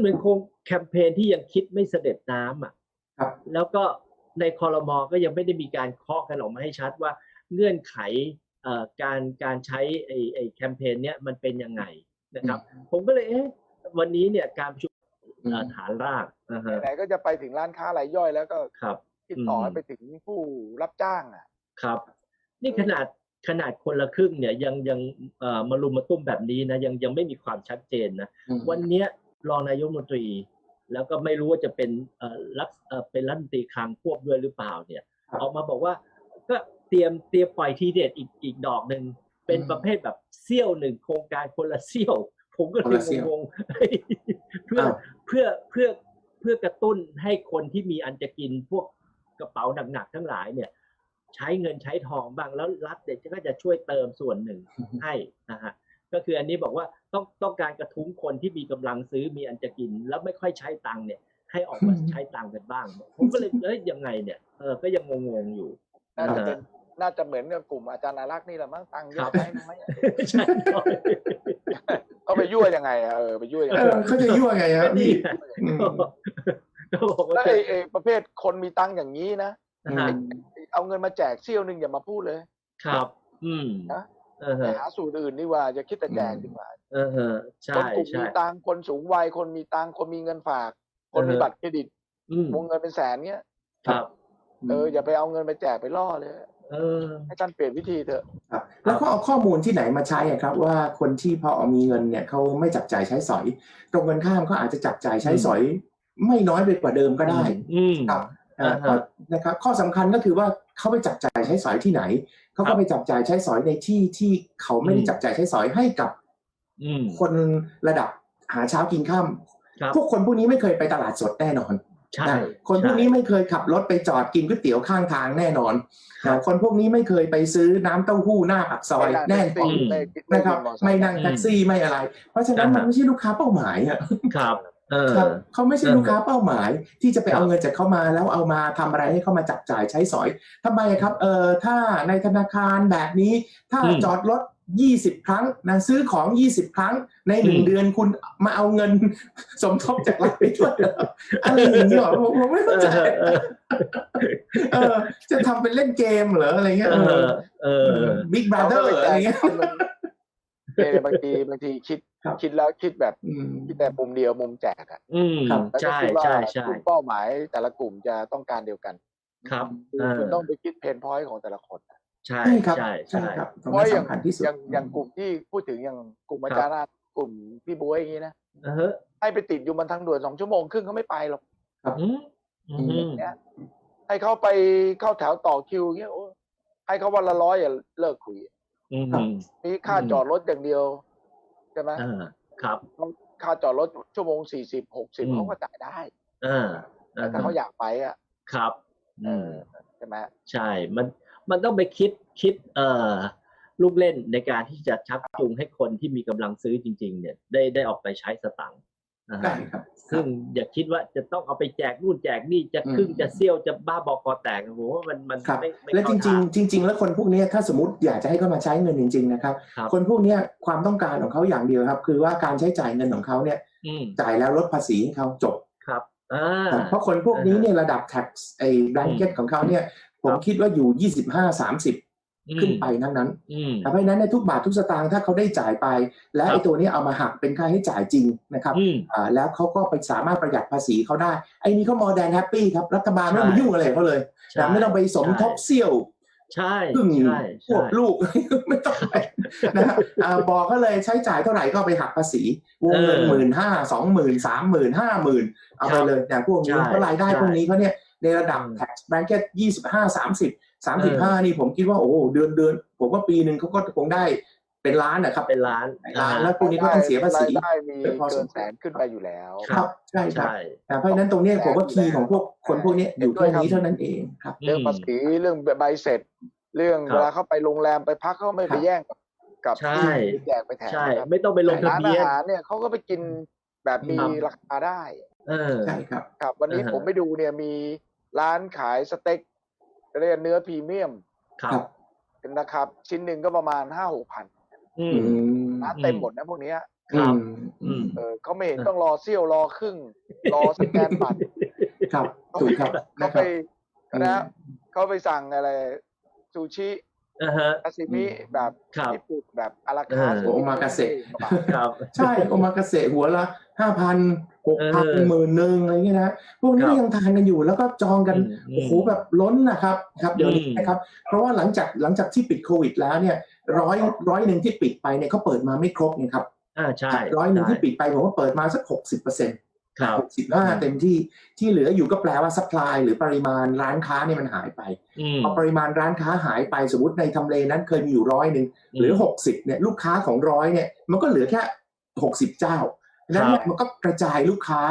เหมือนโครงแคมเปญที่ยังคิดไม่เสด็จน้ำอะครับแล้วก็ในคอรมอก็ยังไม่ได้มีการเคาะกันออกมาให้ชัดว่าเงื่อนไขเอ่อการการใช้ไอ้ไอ้แคมเปญเนี้ยมันเป็นยังไงนะครับ ผมก็เลยเอ๊ะวันนี้เนี่ยการประชุมเอ่อฐานรากอ่าฮะไหนๆก็จะไปถึงร้านค้ารายย่อยแล้วก็ครับติดต่ออืมให้ไปถึงผู้รับจ้างอะครับ นี่ขนาดขนาดคนละครึ่งเนี่ยยังยังเอ่อมารุมมาตุ้มแบบนี้นะยังยังไม่มีความชัดเจนนะอืมวันเนี้ย รองนายกรัฐมนตรี แล้วก็ไม่รู้ว่าจะเป็นเอ่อรัฐเอ่อเป็นรัฐมนตรีคลังควบด้วยหรือเปล่าเนี่ยครับออกมาบอกว่าก็เตรียมเตรียมปล่อยทีเด็ดอีกอีกดอกหนึ่งเป็นอืมประเภทแบบเซี่ยวหนึ่งโครงการคนละเซี่ยว ผมก็เลคนยละเซี่ยวงงๆเฮ้ยเพื่ออ้าวเพื่อเพื่อเพื่อกระตุ้นให้คนที่มีอันจะกินพวกกระเป๋าหนักๆทั้งหลายเนี่ย ใช้เงินใช้ทองบ้างแล้วรัฐเด็ก็จะช่วยเติมส่วนหนึ่งให้นะฮะ ก็คืออันนี้บอกว่าต้องต้องการกระทุ้งคนที่มีกำลังซื้อมีอันจะกิน แล้วไม่ค่อยใช้ตังค์เนี่ยให้ออกมาใช้ตังค์กันบ้าง ผมก็เลยเอ้ยยังไงเนี่ยเออก็ยังงงๆอยู่น่าจะอ่าฮะเป็นน่าจะเหมือนกับกลุ่มอาจารย์อารักษ์นี่แหละมั้งตังค์เยครัอะบใช้น้อยใช่ครับเขาไปยั่วยังไงอะเออไปยั่วยังเอไงอเขาจะยั่วไงครับนี่พี่ไงอืมก็บอกว่าแล้วไอ้ไอ้ประเภทคนมีตังค์อย่างนี้นะนะฮะเอาเงินมาแจกเซี่ยวหนึ่งอย่ามาพูดเลย ครับ อืมนะเออ ไปฮะหาสูตรอื่นดีกว่าจะคิดแต่แจกอืมดีกว่าเออฮะคใช่นกลุ่มใช่มีตังค์คนสูงวัยคนมีตังค์คนมีเงินฝาก คนมีเออบัตรเครดิตอืมวงเงินเป็นแสนเนี้ยครับเอออย่าไปเอาเงินไปแจกไปล่อเลยเออให้ท่านเปลี่ยนวิธีเถอะครับแล้วก็เอาข้อมูลที่ไหนมาใช้อะครับ ว่าคนที่พอมีเงินเนี่ยเขาไม่จับจ่ายใช้สอย ตรงกันข้ามก็อาจจะจับจ่ายใช้สอย ไม่น้อยไปกว่าเดิมก็ได้อืมครับอ่าฮะอ่า นะครับข้อสำคัญก็คือว่าเขาไปจับจ่ายใช้สอยที่ไหนเขาครัก็บไปจับจ่ายใช้สอยในที่ที่เขาไม่ได้อืมจับจ่ายใช้สอยให้กับอืมคนระดับหาเช้ากินข้ามครับพวกคนพวกนี้ไม่เคยไปตลาดสดแน่นอนใช่นะคนพวกนี้ไม่เคยขับรถไปจอดกินก๋วยเตี๋ยวข้างทางแน่นอนครับนะคนพวกนี้ไม่เคยไปซื้อน้ำเต้าหู้หน้าปากซอยไม่แน่นั่งนอนแท็กซี่ไม่นะครับวิมอเตอร์ซค์ไม่นั่งแท็กซี่ไม่อะไร เพราะฉะนั้นอ่าฮะมันไม่ใช่ลูกค้าเป้าหมายอะครับ เออ ครับเขาไม่ใช่เออลูกค้าเป้าหมาย ที่จะไปครับเอาเงินจากเขามาแล้วเอามาทำอะไรให้เขามาจับจ่ายใช้สอยทำไมครับเออถ้าในธนาคารแบบนี้ ถ้าอืมจอดรถ 20 ครั้งนะซื้อของ 20 ครั้ง ในหนึ่งอืม เดือนคุณมาเอาเงิน สมทบจากรัฐไปด้วยเหรออะไรอย่างนี้เหรอผมผมไม่เข้าใจเออเออจะทำเป็นเล่นเกมเหรออะไรเงี้ยเอเอออเออบิ๊กบราเดอร์อะไรเงี้ย เนี่ยบางทีบางทีคิดครับคิดแล้วคิดแบบอืมคิดแต่มุมเดียวมุมแจกอะอืมครับแล้วก็ใช่คิดว่าใช่ใช่กลุ่มเป้าหมายแต่ละกลุ่มจะต้องการเดียวกันครับคือเออคุณต้องไปคิดเพนพอยต์ของแต่ละคนอะใช่ใช่ครับใช่ใช่ใช่ครับตรงเพราะนั้นอย่างสำคัญที่สุดอย่างอย่างกลุ่มที่พูดถึงอย่างกลุ่มอาจารย์อาร์ตกลุ่มพี่บ๊วยอย่างนี้นะเออฮะให้ไปติดอยู่บนทางด่วนสองชั่วโมงครึ่งเขาไม่ไปหรอก อืมอืมเนี่ยให้เขาไปเข้าแถวต่อคิวอย่างเงี้ยโอ้ให้เขาวันละร้อยอย่าเลิกคุยอื มมีค่าอืมจอดรถอย่างเดียวใช่ไหมเออครับค่าจอดรถชั่วโมงสี่สิบหกสิบอืมเขาก็จ่ายได้เออแต่ถ้าเขาอยากไปอะ ครับเออืมอใช่ไหมใช่มันมันต้องไปคิดคิด เอ่อลูกเล่นในการที่จะชักจูงให้คนที่มีกำลังซื้อจริง ๆ เนี่ย ได้ได้ออกไปใช้สตังค์นะ ได้ฮะครับซึ่งอย่าคิดว่าจะต้องเอาไปแจกนู่นแจกนี่จะครึ่งอืมจะเซี่ยวจะบ้าบอกคอแตกโอ้โหมันมันครับไม่ไม่และจเข้าริงทางๆ จริง ๆ แล้วคนพวกเนี้ยถ้าสมมติอยากจะให้เขามาใช้เงินจริง ๆ นะครับครับคนพวกเนี้ยความต้องการของเขาอย่างเดียวครับ คือว่าการใช้จ่ายเงินของเขาเนี่ยอืมจ่ายแล้วลดภาษีให้เขาจบครับอ่าเพราะคนพวกนี้เนี่ยระดับ tax ไอ้ blanket ของเขาเนี่ย ผมครับคิดว่าอยู่25 30อืม ขึ้นไปทั้งนั้นอืมเพราะฉะนั้นในทุกบาททุกสตางค์ถ้าเขาได้จ่ายไป และครับไอ้ตัวเนี้ยเอามาหักเป็นค่าใช้จ่ายจริงนะครับอืมอ่าแล้วเขาก็ไปสามารถประหยัดภาษีเขาได้ไอ้นี่เขามอแดนแฮปปี้ครับรัฐบาลไม่ต้องไปใช่ยุ่งอะไรกับเขาเลยใช่นะไม่ต้องไปสมทบเซี่ยวใช่พึ่งใช่พวใช่กลูกไม่ต้องไปนะครับอ่าบอกก็เลยใช้จ่ายเท่าไหร่ก็เอาไปหักภาษีวงเงินเออหมื่นห้าสองหมื่นสามหมื่นห้าหมื่นเอาไปเลยเนี่ยพวกนี้ใช่เพราะรายได้ใช่พวกนี้เขาเนี่ย ในระดับอืม tax bracket ยี่สิบห้าสามสิบสามสิบห้านี่ผมคิดว่าโอ้โหเดือนเดือนผมว่าปีหนึ่งเขาก็คงได้เป็นล้านนะครับเป็นล้านล้านแล้วพวกนี้ก็ต้องเสียภาษีรายได้มีเยอะพอสเกิมนควรแสนขึ้นไปอยู่แล้ว ครับใช่ครับใช่อ่าเพราะฉะนั้นตรงเนี้ยผมว่าคีย์ของพวกคนพวกเนี้ยอยู่แค่นี้เท่านั้นเองครับ เรื่องภาษีเรื่องใบเสร็จ เรื่องครับเวลาเขาไปโรงแรมไปพักเขาไม่คไปรับแย่งกับกับใช่ที่ไปแจกไปแถมใช่นะครับไม่ต้องไปลงทะร้านเบีอายนหารเนี่ยเขาก็ไปกินแบบมีครับราคาได้เออใช่ครับ ครับ วันนี้อ่าฮะผมไปดูเนี่ยมี ร้านขายสเต็กเรียกเนื้อพรีเมียมครับเป็นราคาชิ้นหนึ่งก็ประมาณห้าหกพันอือืมมร้านเต็มหมดนะพวกเนี้ยครับอืมอืมเออเขาไม่เห็นต้องรอเซี่ยวรอครึ่ง รอสแกนบัตรครับถูกครับเขานะคไปรับนะเขาไปสั่งอะไรซูชิอ่าฮะซาซิมิแบบครับญี่ปุ่นแบบอาราคาร์ทเออ โอมากาเสะ ครับ ใช่โอมากาเสะหัวละห้าพันหกพันเออหมื่นหนึ่งอะไรเงี้ยนะพวกนี้ครับก็ยังทานกันอยู่แล้วก็จองกันอืมโอ้โหแบบล้นนะครับครับเดี๋ยวนี้อืมนะครับ เพราะว่าหลังจากหลังจากที่ปิดโควิดแล้วเนี่ยร้อยร้อยหนึ่งที่ปิดไปเนี่ยเขาเปิดมาไม่ครบไงครับอ่าใช่ร้อยหนึ่งที่ใช่ปิดไปผมว่าเปิดมาสักหกสิบเปอร์เซ็นต์ครับหกสิบห้าเต็มที่ที่เหลืออยู่ก็แปลว่าซัพพลายหรือปริมาณร้านค้าเนี่ยมันหายไปอืมพอปริมาณร้านค้าหายไปสมมติในทำเลนั้นเคยมีอยู่ร้อยหนึ่งเหลือหกสิบเนี่ยลูกค้าของร้อยเนี่ยมันก็เหลือแค่หกสิบเจ้า นั้นเนี่ยมันก็กระจายลูกค้า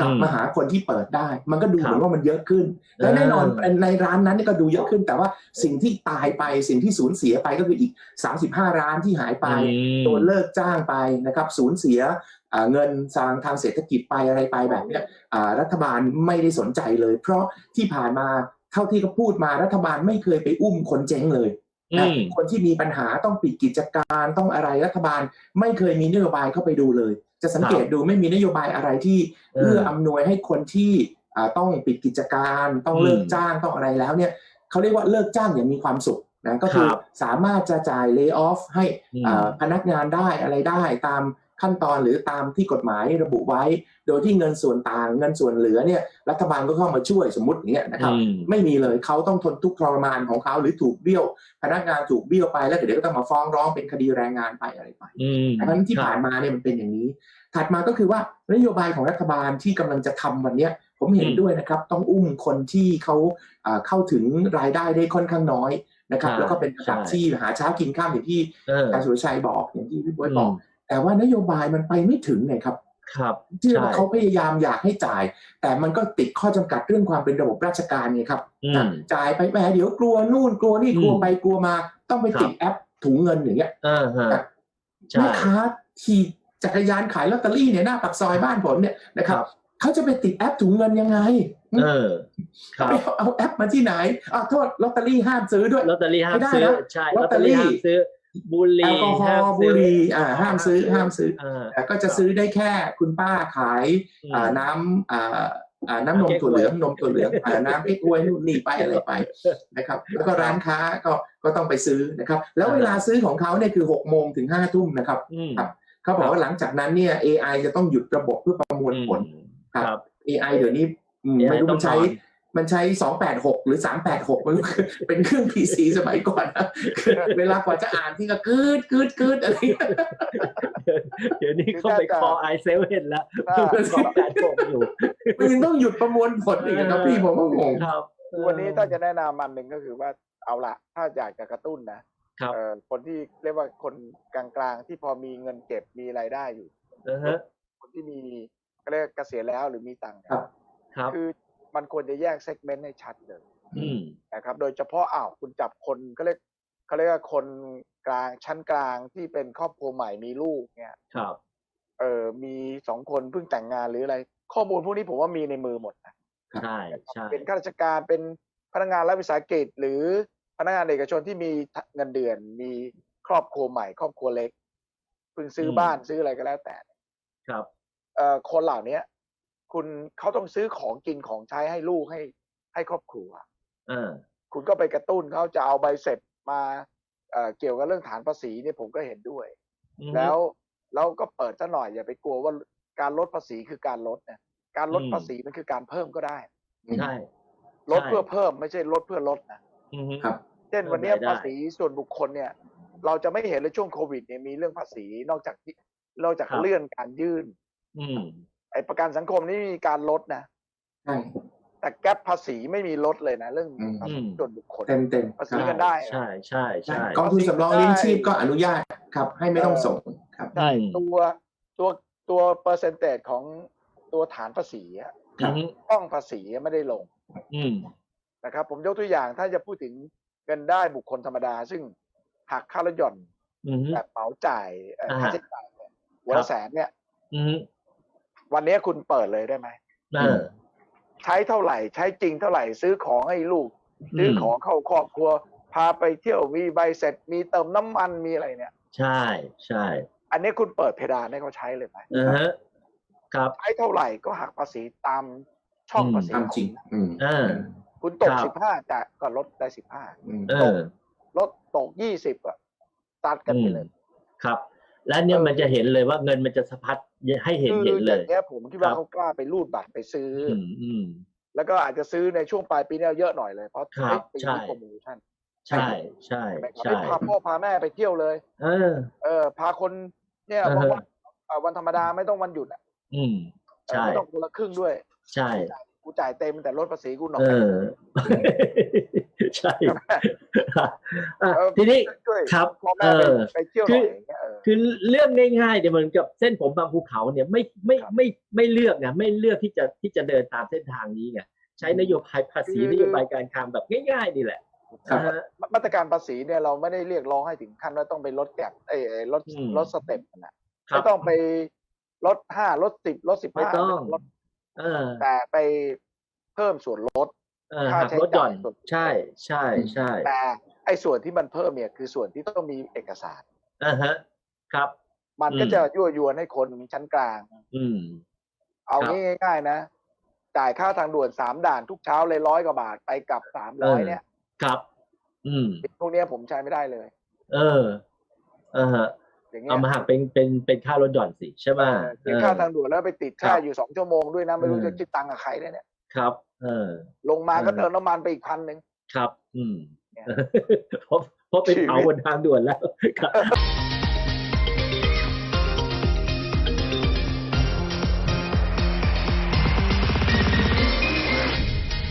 กลับอืมมาหาคนที่เปิดได้ มันก็ดูครับเหมือนว่ามันเยอะขึ้น และแน่นอนในร้านนั้นเนี่ยก็ดูเยอะขึ้น แต่ว่าสิ่งที่ตายไปสิ่งที่สูญเสียไปก็คืออีก 35 ร้านที่หายไปอืมโดนเลิกจ้างไปนะครับสูญเสียอ่าเงินทางทางเศรษฐกิจไปอะไรไปแบบเนี้ยอ่ารัฐบาลไม่ได้สนใจเลย เพราะที่ผ่านมาเท่าที่เขาพูดมารัฐบาลไม่เคยไปอุ้มคนเจ๊งเลยอืนะมคนที่มีปัญหาต้องปิดกิจการต้องอะไรรัฐบาลไม่เคยมีนโยบายเข้าไปดูเลย จะสังเกตดูไม่มีนโยบายอะไรที่เออเพื่ออำนวยให้คนที่อ่าต้องปิดกิจการต้องเลิกอืมจ้างต้องอะไรแล้วเนี่ยเขาเรียกว่าเลิกจ้างอย่างมีความสุขนะก็คือครับสามารถจะจ่ายเลิกออฟให้อืมอ่าพนักงานได้อะไรได้ตาม ขั้นตอนหรือตามที่กฎหมายระบุไว้ โดยที่เงินส่วนต่างเงินส่วนเหลือเนี่ยรัฐบาลก็เข้ามาช่วยสมมติอย่างเงี้ยนะครับอืมไม่มีเลยเขาต้องทนทุกข์ทรมานของเขาหรือถูกเบี้ยว พนักงานถูกเบี้ยวไปแล้วเดี๋ยวก็ต้องมาฟ้องร้องเป็นคดีแรงงานไปอะไรไปอืมดังนั้นที่ผ่านมาเนี่ยมันเป็นอย่างนี้ ถัดมาก็คือว่านโยบายของรัฐบาลที่กำลังจะทำวันเนี้ยผมเห็นอืมด้วยนะครับต้องอุ้มคนที่เขาอ่าเข้าถึงรายได้ได้ค่อนข้างน้อยนะครับใช่แล้วก็เป็นระดับใช่ที่หาเช้ากินข้ามอย่างที่เอออาจารย์สุรชัยบอกอย่างที่พี่บวยบอกอืม แต่ว่านโยบายมันไปไม่ถึงไงครับครับที่ใช่เขาพยายามอยากให้จ่าย แต่มันก็ติดข้อจำกัดเรื่องความเป็นระบบราชการไงครับอืมจ่ายไปแหมเดี๋ยวกลัวนู่นกลัวนี่อืมกลัวไปกลัวมา ต้องไปครับติดแอปถุงเงินอย่างเงี้ยอ่าฮะใช่แม่ค้าขี่จักรยานขายลอตเตอรี่เนี่ยหน้าปากซอยบ้านผมเนี่ยนะครับครับเขาจะไปติดแอปถุงเงินยังไง เออคเขารับไปเอาเอาแอปมาที่ไหนอ่าโทษลอตเตอรี่ห้ามซื้อด้วยลอตเตอรี่ห้ามไม่ได้ซื้อนะใช่ลลออตตเตเตออรี่รี่ห้ามซื้อ บุหแอรี่ลกอฮอห้ามล์บุซื้อหรี่อ่าห้ามซื้อห้ามซื้ออ่าแต่ก็จะซื้อได้แค่คุณป้าขายอืมอ่าน้ำอ่าอ่าน้ำนมถั่วเหลืองนมถั่วเหลืองอ่าน้ำเอ็กฮวยนู่นนี่ไปอะไรไปนะครับ แล้วก็ร้านค้าก็ก็ต้องไปซื้อนะครับ แล้วเวลาซื้อของเขาเนี่ยคือหกโมงถึงห้าทุ่มนะครับอืมครับเขาบอกว่าหลังจากนั้นเนี่ย AI จะต้องหยุดระบบเพื่อประมวลผลครับครับ AI เดี๋ยวนี้อืม AI ไม่รู้มันใช้ ต้องนอนมันใช้286หรือ386มันเป็นเครื่อง PC สมัยก่อนนะเวลากว่าจะอ่านที่ก็กึดกึดกึดอะไรอย่างเงี้ยเดี๋ยวนี้เขาไปคอไอเซเว่นแล้วอ่าคอแปดหกอยู่มันยังต้องหยุดประมวลผลอีกนะครับพี่ผมก็งงครับวันนี้ถ้าจะแนะนำมันหนึ่งก็คือว่าเอาละถ้าอยากจะกระตุ้นนะครับเอ่อคนที่เรียกว่าคนกลางๆที่พอมีเงินเก็บมีรายได้อยู่นะฮะคนที่มีก็เรียกเกษียณแล้วหรือมีตังค์เนี่ยครับครับ คือ มันควรจะแยกเซกเมนต์ให้ชัดเลยอืมนะครับ โดยเฉพาะอ้าวคุณจับคนก็เรียกเขาเรียกว่าคนกลางชั้นกลางที่เป็นครอบครัวใหม่มีลูกเนี่ยครับ เออมีสองคนเพิ่งแต่งงานหรืออะไร ข้อมูลพวกนี้ผมว่ามีในมือหมดนะใช่ใช่เป็นข้าราชการเป็นพนักงานรัฐวิสาหกิจหรือพนักงานเอกชนที่มีเงินเดือน มีครอบครัวใหม่ ครอบครัวเล็กเพิ่งซื้อบ้านซื้ออะไรก็แล้วแต่ ครับ เอ่อคนเหล่าเนี้ย คุณเขาต้องซื้อของกินของใช้ให้ลูกให้ให้ครอบครัวอ่าคุณก็ไปกระตุ้นเขาจะเอาใบเสร็จมาเอ่อเกี่ยวกับเรื่องฐานภาษีเนี่ยผมก็เห็นด้วยอืมแล้วแล้วก็เปิดซะหน่อยอย่าไปกลัวว่าการลดภาษีคือการลดนะการลดอืมภาษีมันคือการเพิ่มก็ได้ใช่ลดใช่เพื่อเพิ่มไม่ใช่ลดเพื่อลดนะอืมครับเช่นเพิ่มวันเนี้ยรายได้ภาษีส่วนบุคคลเนี่ย เราจะไม่เห็นเลยช่วงโควิดเนี่ยมีเรื่องภาษีนอกจากที่นอกจากครับเลื่อนการยื่นอืม ไอ้ประกันสังคมนี่มีการลดนะใช่ แต่แก๊ปภาษีไม่มีลดเลยนะเรื่องอืม ภาษีส่วนบุคคลเต็มเต็มภาษีกันได้ใช่ใช่ใช่ กองทุนสำรองเลี้ยงชีพก็อนุญาตครับ ให้ไม่ต้องส่งครับ ใช่อืมตัวตัวตัวเปอร์เซนเตจของตัวฐานภาษีอะครับอืมต้องภาษีไม่ได้ลงอืม นะครับ ผมยกตัวอย่างถ้าจะพูดถึงเงินได้บุคคลธรรมดา ซึ่งหักค่าลดหย่อนอืม แบบเหมาจ่ายเอ่ออ่า ค่าใช้จ่ายเนี่ยหัวครัละบแสนเนี่ย อืม วันนี้คุณเปิดเลยได้ไหมเออใช้เท่าไหร่ ใช้จริงเท่าไหร่ ซื้อของให้ลูก ซื้อของเข้าครอบครัว พาไปเที่ยวมีใบเสร็จ มีเติมน้ำมันมีอะไรเนี่ย ใช่ใช่ อันนี้คุณเปิดเพดานให้เขาใช้เลยไหมอ่าฮะครับใช้เท่าไหร่ก็หักภาษีตามช่องอืมภาษีตามจริงอืมอ่าคุณตกครับสิบห้าจะก็ลดได้สิบห้าอืมเออลดตกยี่สิบอะตัดกันไปเลย ครับ และเนี่ยเออมันจะเห็นเลยว่าเงินมันจะสะพัดให้เห็นคือเห็นเลอยย่างเงี้ยผมคิดว่าครับเขากล้าไปรูดบัตรไปซื้อออืมอืมแล้วก็อาจจะซื้อในช่วงปลายปีเนี้ยเยอะหน่อยเลยเพราะครับปีใช่นี้โปรโมชั่นใช่ใช่ใช่ไหมครับใช่ให้พาพ่อพาแม่ไปเที่ยวเลย เออ เออ พาคนเนี่ยอ่าฮะวันๆเอ่อวันธรรมดาไม่ต้องวันหยุดอะอืมเออใช่ไม่ต้องคนละครึ่งด้วย ใช่ กูจ่ายเต็มแต่ลดภาษีกูหน่อยเออ ใช่ใช่ไหมอะเออทีนี้ช่วยครับพ่อแม่ไปเออไปเที่ยวหคืน่ออยอย่างเงี้ยเออคือเรื่องง่ายๆเนี่ยเหมือนกับเส้นผมบางภูเขาเนี่ยไม่ไม่ครับไม่ไม่เลือกนะไม่เลือกที่จะที่จะเดินตามเส้นทางนี้ไงใช้นโยบายภาษีคือนโยบายการคลังแบบง่ายๆนี่แหละครับนะฮะมาตรการภาษีเนี่ยเราไม่ได้เรียกร้องให้ถึงขั้นว่าต้องไปลดแกบเอ้ยเอ้ยลดอืมลดสเต็ปนะครัไม่บต้องไปลดห้าลดสิบลดสิบไม่ห้าต้องลด เออแต่ไปเพิ่มส่วนลดเออค่าหักใช้ลดหย่อนจ่ายส่วนใช่ใช่ใช่แต่ไอ้ส่วนที่มันเพิ่มเนี่ยคือส่วนที่ต้องมีเอกสารอ่าฮะ ครับ มันก็อืมจะยั่วยวนให้คนชั้นกลาง อืม เอาครับง่ายๆนะจ่ายค่าทางด่วนสามด่านทุกเช้าเลยร้อยกว่าบาทไปกลับสามร้อยเนี่ย ครับ อืมพวกเนี้ยผมใช้ไม่ได้เลย เออ เออฮะ อย่างเงี้ยเอามาหักเป็นเป็นเป็นค่ารถหย่อนสิใช่ไหมเออเสียค่าทางด่วนแล้วไปติดครัค่าบอยู่สองชั่วโมงด้วยนะ ไม่รู้เออจะคิดตังค์กับใครเนี่ยครับ เออ ลงมาก็เออเติมน้ำมันไปอีกพันหนึ่งครับ อืมเนี่ยเพราะเพราะเป็นชีวิตเผาบนทางด่วนแล้วครับ